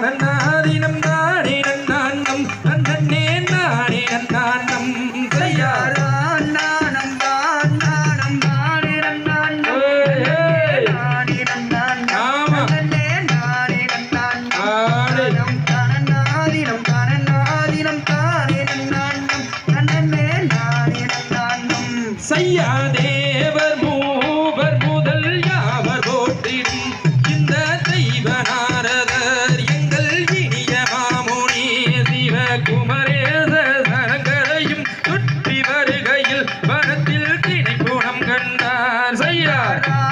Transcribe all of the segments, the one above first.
na na Yeah.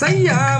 谁呀、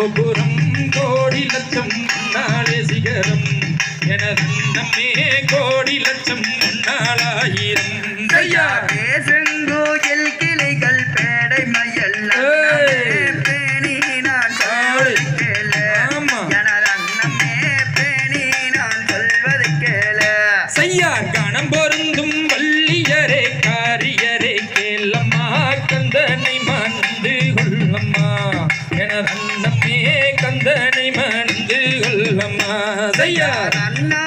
கோபுரம் கோடி லட்சம் முன்னாலே சிகரம். எனது நம்மே கோடி லட்சம் முன்னாலாயிரம் செங்கோயில் கிளைகள் பேடை மயல் பேணி நான் கேள. எனது அண்ணமே பேணி நான் சொல்வதை கேள. செய்யார் கணம் பொருந்தும் கந்தனை மணந்து கொள்ளம்மா தையார் அண்ணா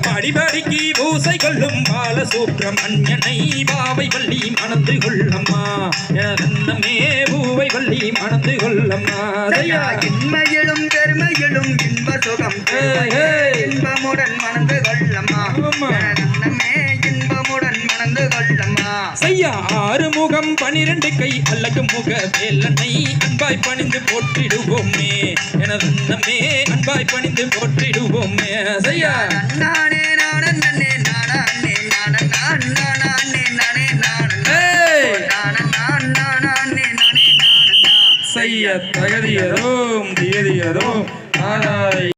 படிபடிக்கு பூசை கொள்ளும் பால சுப்பிரமணியனை பாவை வள்ளி மணந்து கொள்ளம்மா. ரந்தமே பூவை வள்ளி மணந்து கொள்ளம்மா. இன்மையிலும் பெருமையிலும் இன்ப சுகம் இன்பமுடன் மணந்து கொள்ளம்மா. ரந்தமே இன்பமுடன் மணந்து கொள்ளம்மா. செய்யா அறுமுகம் பனிரெண்டு கை அல்லக்கு முக வேலனை அன்பாய் பணிந்து போற்றிடுவோமே எனது அண்ணமே அன்பாய் பணிந்து போற்றிடுவோமே ஐயா நானே நானே நானே நானே நானே நானே நானே நானே செய்ய தகுதியதோம் தியதியதோம் ஆனாய்